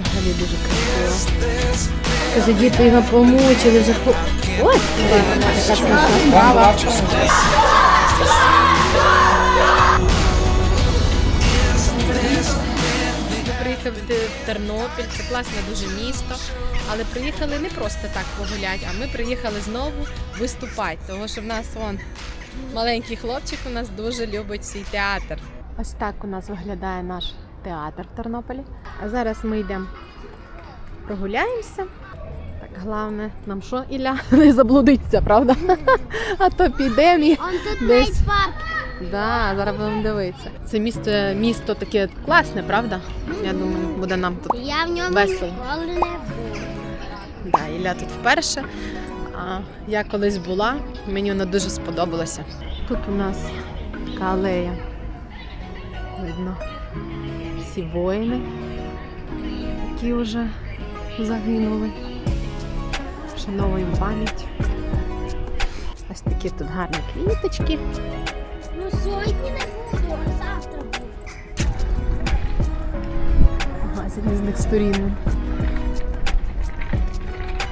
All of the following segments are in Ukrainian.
Взагалі дуже красиво. Каже, діти його помучили вже. ху- Ой, яка смішна справа. Приїхав в Тернопіль, це класне дуже місто. Але приїхали не просто так погуляти, а ми приїхали знову виступати. Тому що в нас вон маленький хлопчик у нас дуже любить свій театр. Ось так у нас виглядає наш театр в Тернополі. А зараз ми йдемо прогуляємося. Так, головне, нам що, Ілля, не заблудиться, правда? А то підемо і Десь. Да, зараз будемо дивитися. Це місто, місто таке класне, правда? Я думаю, буде нам тут. Я в ньому Весело. ніколи не був. Да, Ілля тут вперше. А я колись була, мені воно дуже сподобалося. Тут у нас така алея. Видно всі воїни, які вже загинули. Вшановуємо пам'ять. Ось такі тут гарні квіточки. Ну сьогодні не буду, а завтра буду. Ага, з різних сторін.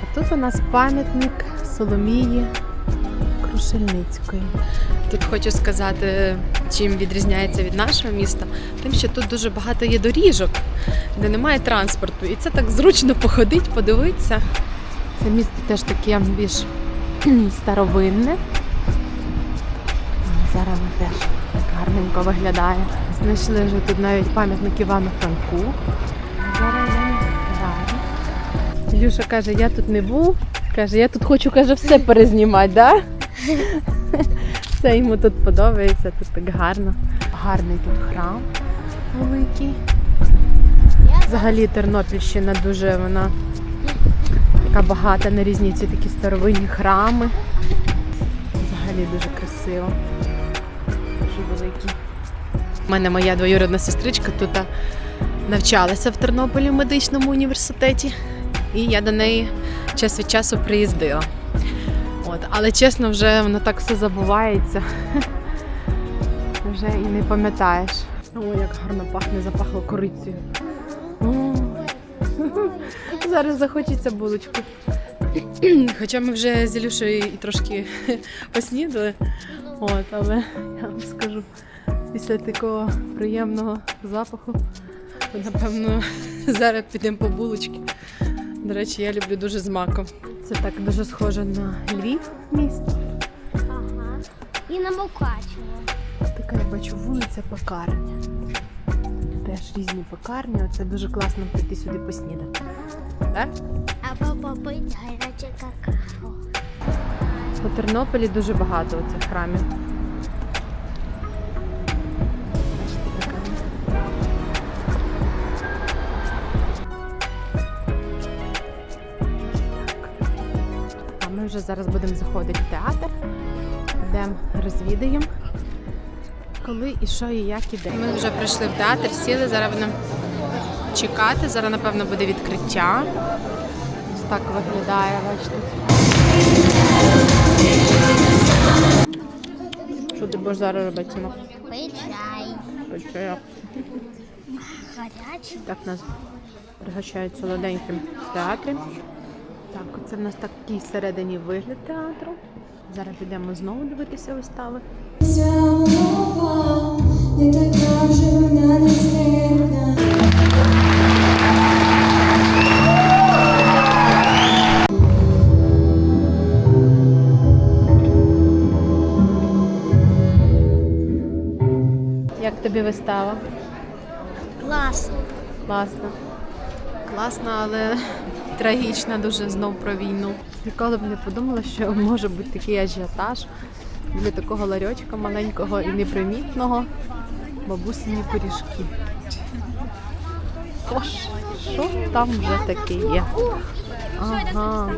А тут у нас пам'ятник Соломії Крушельницької. Тут хочу сказати, чим відрізняється від нашого міста, тим, що тут дуже багато є доріжок, де немає транспорту. І це так зручно походити, подивитися. Це місто теж таке більш старовинне. Зараз воно теж так гарненько виглядає. Знайшли вже тут навіть пам'ятник Івану Франку. Зараз. Ілюша каже, я тут не був. Каже, я тут хочу каже, все перезнімати, да? Все йому тут подобається, тут так гарно. Гарний тут храм великий. Взагалі Тернопільщина дуже вона така багата на різні ці такі старовинні храми. Взагалі дуже красиво. Дуже великі. У мене моя двоюрідна сестричка тут навчалася в Тернополі в медичному університеті, і я до неї час від часу приїздила. От, але чесно, вже воно так все забувається. Вже і не пам'ятаєш. О, як гарно пахне, запахло корицею. Зараз захочеться булочку. Хоча ми вже з Ілюшею і трошки поснідали. От, але я вам скажу, після такого приємного запаху, напевно, зараз підемо по булочки. До речі, я люблю дуже з маком. Це так дуже схоже на Львів місто. Ага. І на Мукачево. Така я бачу вулиця пекарня. Теж різні пекарні. Оце дуже класно прийти сюди поснідати. Так? Або попити гаряче какао. У Тернополі дуже багато оцих храмів. Зараз будемо заходити в театр. Йдемо, розвідаємо, коли і що, і як іде. Ми вже прийшли в театр, сіли, зараз будемо чекати. Зараз, напевно, буде відкриття. Ось так виглядає, бачите. Що ти будеш зараз робити? Синок? Гарячий. Так нас пригощають солоденьким в театрі. Так, оце в нас такий всередині вигляд театру. Зараз підемо знову дивитися вистави. Не така вже вона нестерпна. Як тобі вистава? Клас. Класно. Класно, але трагічна дуже знов про війну. Ніколи б не подумала, що може бути такий ажіотаж для такого ларьочка маленького і непримітного бабусині пиріжки. Тож, що там вже таке є? Ага.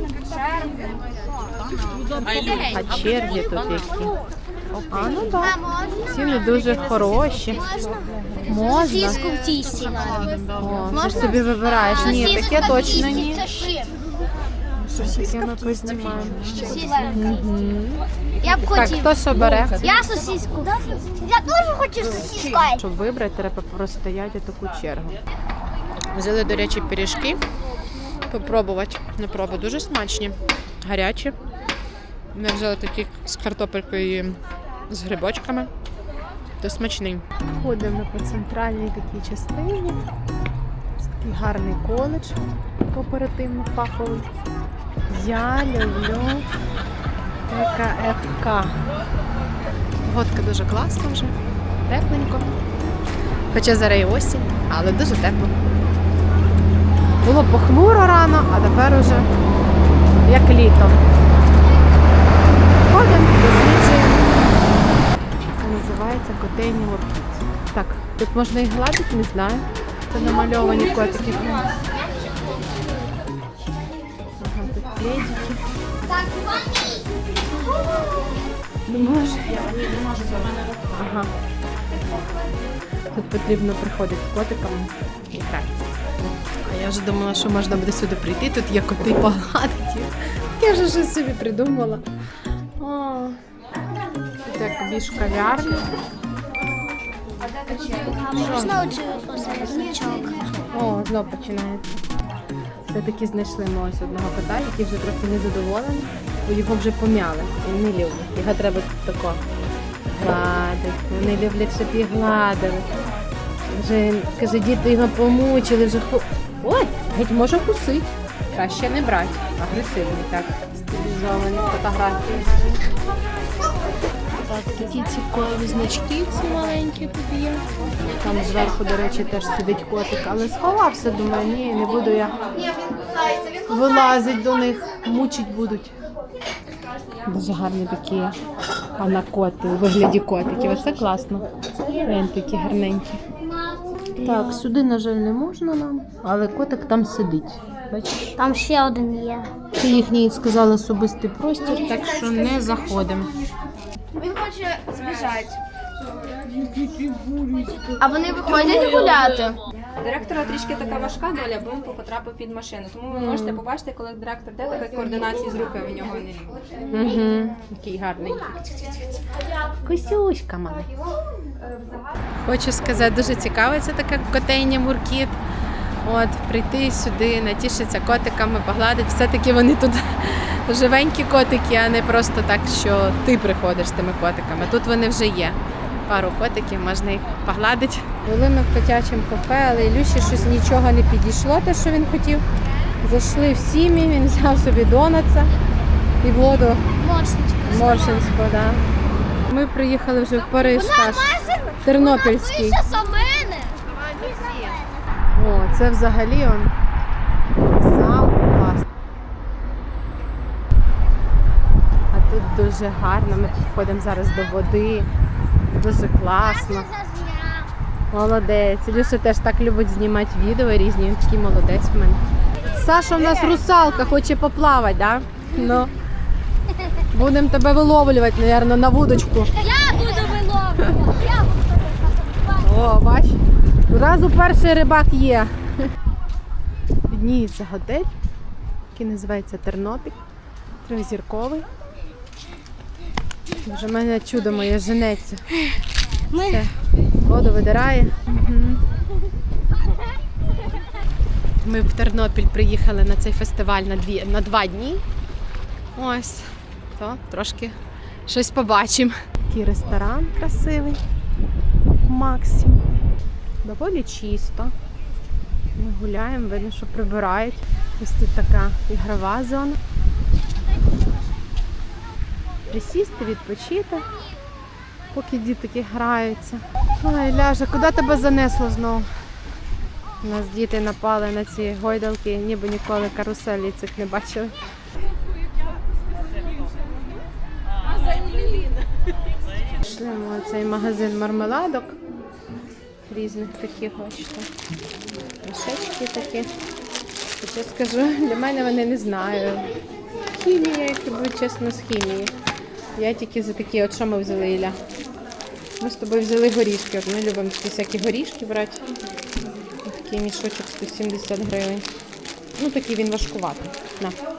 А черги тут які. А, ну так. Ціни дуже хороші. Можна. Сосиску в тісті надо. О, ти собі вибираєш. Ні, таке точно ні. Це ще. Таке ми познімаємо. Я б Так, хотів. хто що бере? Я сосиску. Я теж хочу сосиску. Щоб вибрати, треба простояти таку чергу. Взяли, до речі, пиріжки. Попробувати на пробу. Дуже смачні, гарячі. Ми взяли такі з картопелькою і з грибочками. То смачний. Ходимо по центральній такій частині. Такий гарний коледж кооперативно фаховий. Я люблю ТКФК. Погодка дуже класна вже, тепленько. Хоча зараз і осінь, але дуже тепло. Було похмуро рано, а тепер уже як літом. Ходимо, досліджуємо. Це називається котейні оркід. Так, тут можна і гладити, не знаю. Це намальовані котики. Ага, тут пледики. Не може? Ага. Тут потрібно приходити з котиками і гратися. А я вже думала, що можна буде сюди прийти, тут є коти погладити. Я вже щось собі придумала. Як більш кав'ярня. Можна оцю значок? О, знову починається. Все-таки знайшли ми ось одного кота, який вже трохи незадоволений, бо його вже пом'яли. Він не любить. Його треба тако гладити. Вони люблять, щоб їх гладили. Вже каже, діти його помучили, вже ху... Ой, геть може кусить. Краще не брати. Агресивний, так. Стилізовані фотографії. Так, такі цікаві значки ці маленькі тут є. Там зверху, до речі, теж сидить котик, але сховався, думаю, ні, не буду я вилазить до них, мучить будуть. Дуже гарні такі анакоти у вигляді котиків. Оце класно. Він такі гарненькі. Так, сюди, на жаль, не можна нам, але котик там сидить. Бачиш? Там ще один є. Це їхній сказали особистий простір, так що не заходимо. Він хоче збіжати. А вони виходять гуляти. Директора трішки така важка доля, бо він потрапив під машину. Тому ви можете побачити, коли директор йде, така координації з рухами в нього не. Угу. Такий гарний. Косюшка маленька. Хочу сказати, дуже цікаво, це така котейня Муркіт. От, прийти сюди, натішитися котиками, погладити. Все-таки вони тут живенькі котики, а не просто так, що ти приходиш з тими котиками. Тут вони вже є. Пару котиків, можна їх погладити. Були ми в котячому кафе, але Ілюші щось нічого не підійшло, те, що він хотів. Зайшли в сім'ї, він взяв собі донатса і воду. Моршинську, да. Ми приїхали вже в Париж аж Тернопільський. Вище за мене. О, це взагалі он зал клас. А тут дуже гарно. Ми підходимо зараз до води. Дуже класно. Молодець. Ілюша теж так любить знімати відео різні. Він такий молодець в мене. Саша в нас русалка, хоче поплавати, да? Ну. Будемо тебе виловлювати, мабуть, на вудочку. Я буду виловлювати. Я буду О, бач. Одразу перший рибак є. Підніється готель, який називається Тернопіль. Трьохзірковий. Вже в мене чудо моє женеться. Все. Воду видирає. Мгм. Ми в Тернопіль приїхали на цей фестиваль на, дві, на два дні. Ось, то трошки щось побачимо. Такий ресторан красивий. Максим. Доволі чисто. Ми гуляємо, видно, що прибирають. Ось тут така ігрова зона. Присісти, відпочити, поки дітки граються. Ой, ляже, куди тебе занесло знову? У нас діти напали на ці гойдалки, ніби ніколи каруселі цих не бачили. Пішли ми цей магазин мармеладок. Різних таких бачите. Мішечки такі. Хоча скажу, для мене вони не знаю. Хімія, як буде чесно, з хімії. Я тільки за такі, от що ми взяли Ілля? Ми з тобою взяли горішки. От ми любимо такі всякі горішки брати. Такий мішочок 170 гривень. Ну такий він важкуватий. На.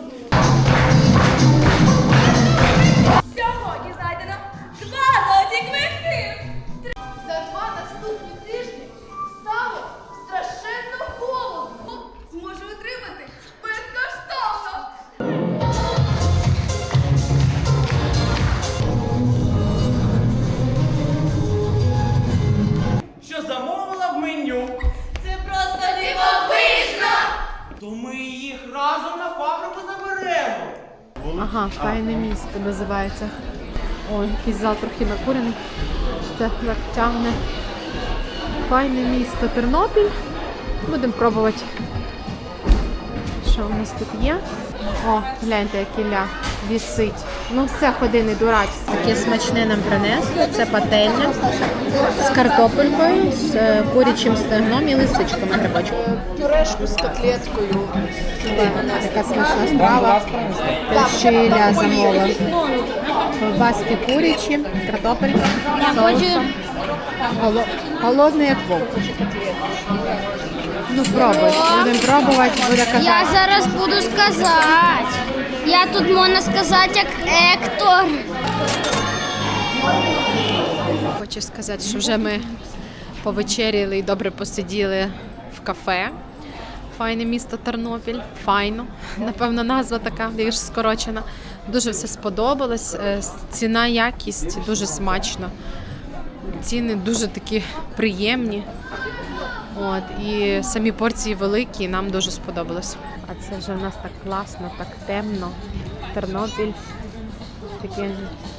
Ага, файне місто називається. Ой, якийсь зал трохи накурений. Це так тягне. Файне місто Тернопіль. Будемо пробувати. Що у нас тут є? О, гляньте, як Ілля вісить. Ну все, ходи, не дурачся. Таке смачне нам принесли. Це пательня з картопелькою, з е, курячим стегном і лисичками грибочками. Пюрешку з котлеткою. Така смачна страва. Що Ілля замовив. Ковбаски курячі, картопелька, соусом. Голо- Голодний як вовк. Ну пробуй, будемо пробувати, буде Я зараз буду сказати. Я тут можна сказати як Ектор. Хочу сказати, що вже ми повечеряли і добре посиділи в кафе. Файне місто Тернопіль. Файно. Напевно, назва така більш скорочена. Дуже все сподобалось. Е, Ціна, якість дуже смачно. Ціни дуже такі приємні. От, і самі порції великі, і нам дуже сподобалось. А це вже в нас так класно, так темно. Тернопіль. Таке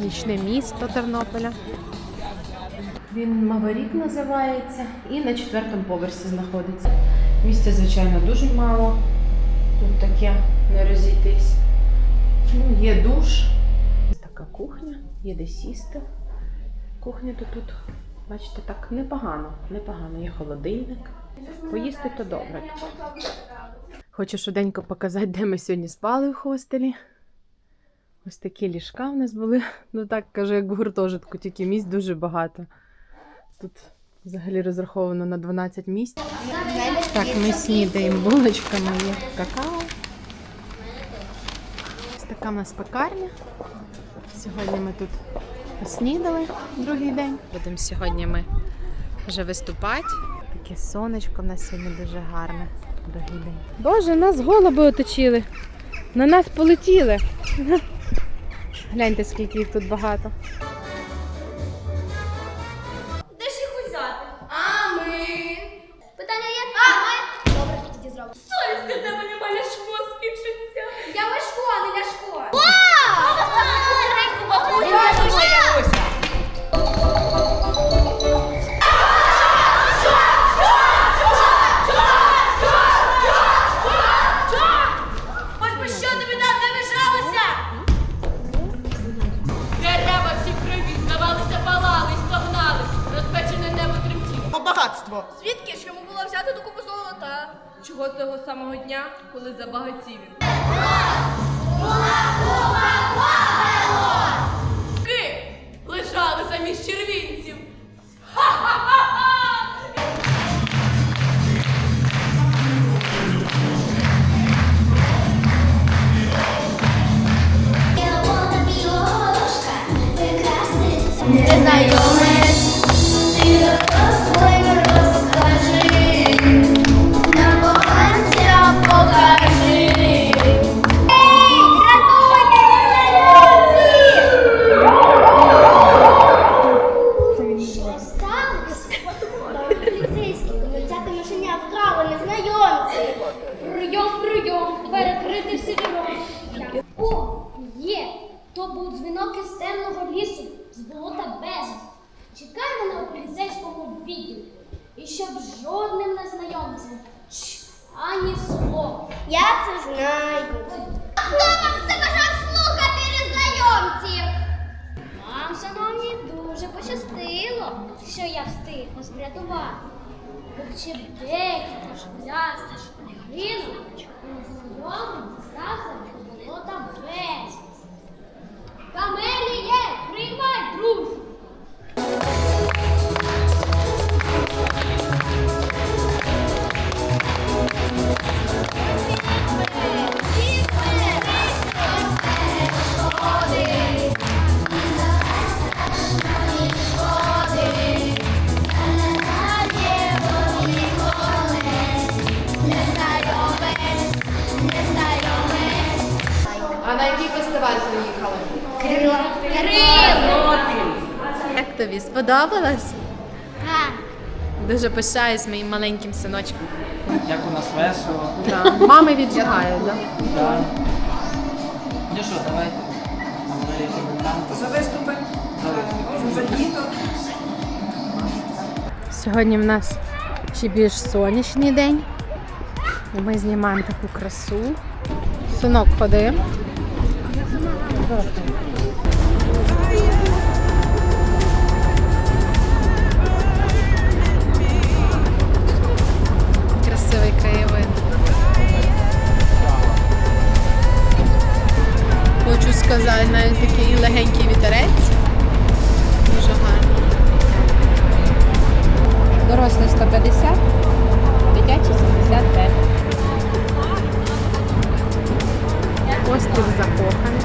нічне місто Тернополя. Він Маварік називається і на четвертому поверсі знаходиться. Місця, звичайно, дуже мало. Тут таке не розійтись. Ну, є душ. Така кухня, є де сісти. Кухня то тут, бачите, так непогано. Непогано. Є холодильник. Поїсти то добре. Хочу швиденько показати, де ми сьогодні спали в хостелі. Ось такі ліжка в нас були. Ну так кажу, як в гуртожитку, тільки місць дуже багато. Тут взагалі розраховано на 12 місць. Так, ми снідаємо булочками є какао. Ось така в нас пекарня. Сьогодні ми тут поснідали другий день. Будемо сьогодні ми вже виступати. Таке сонечко в нас сьогодні дуже гарне. Другий день. Боже, нас голуби оточили. На нас полетіли. Гляньте, скільки їх тут багато. Є! То був дзвінок із темного лісу, з болота безвість. Чекаємо на поліцейському відділі. І щоб жодним незнайомцем чш, ані слова. Я це знаю. Хто вам це бажав слухати незнайомців? Вам, шановні, дуже пощастило, що я встиг вас врятувати. Бо ще декілька школяста шпигину незнайомим зразу було там безвість. Камеліє, приймай, друзі! Сподобалось? Так. Дуже пишаюсь моїм маленьким синочком. Як у нас весело. Да. Мами віджигають, да? Да. Ну що, давайте. За виступи. За виступи. Сьогодні в нас ще більш сонячний день. І ми знімаємо таку красу. Синок ходи. Сказати, навіть такий легенький вітерець. Дуже гарно. Дорослий 150, дитячий 75. Острів закоханих.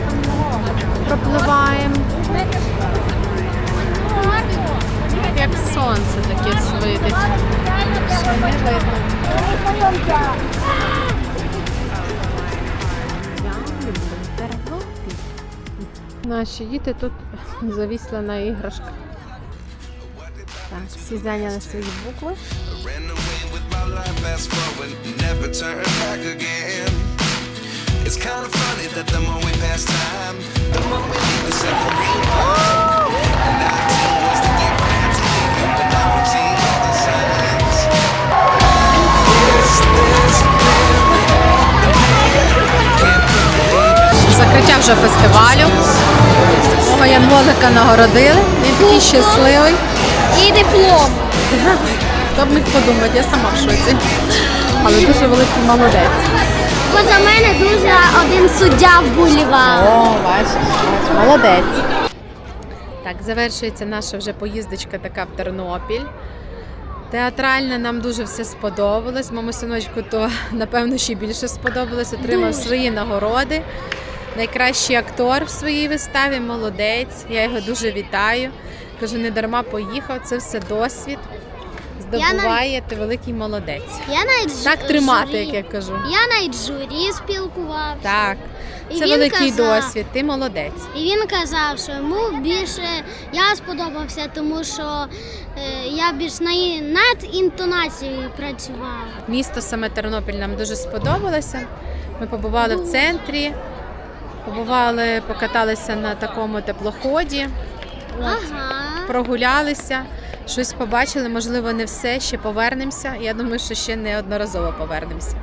Пропливаємо. Як сонце таке світить. Що не видно. Наші діти тут завісли на іграшках. Так, всі зайняли свої букви. Back. It's kind of funny that the more we pass time, the more we need to separate. And 19 was the year I had to you, but now I'm seeing all the signs. Is this Закриття вже фестивалю. Мого Янголика нагородили. Він такий щасливий. І диплом. Хто б міг подумати, я сама в шоці. Але дуже великий молодець. Поза мене дуже один суддя вболівав. О, бачиш, молодець. Так, завершується наша вже поїздочка така в Тернопіль. Театрально нам дуже все сподобалось. Моєму синочку то напевно ще більше сподобалось. Отримав свої нагороди. Найкращий актор в своїй виставі, молодець. Я його дуже вітаю. Кажу, не дарма поїхав. Це все досвід. Здобуває, ти великий молодець. Я навіть Так тримати, журі- як я кажу. Я навіть журі спілкувався. Так, І це великий казав- досвід. Ти молодець. І він казав, що йому більше я сподобався, тому що е, я більш на, над інтонацією працював. Місто саме Тернопіль нам дуже сподобалося. Ми побували в центрі, побували, покаталися на такому теплоході, Ага. прогулялися, щось побачили. Можливо, не все ще повернемося. Я думаю, що ще неодноразово повернемося.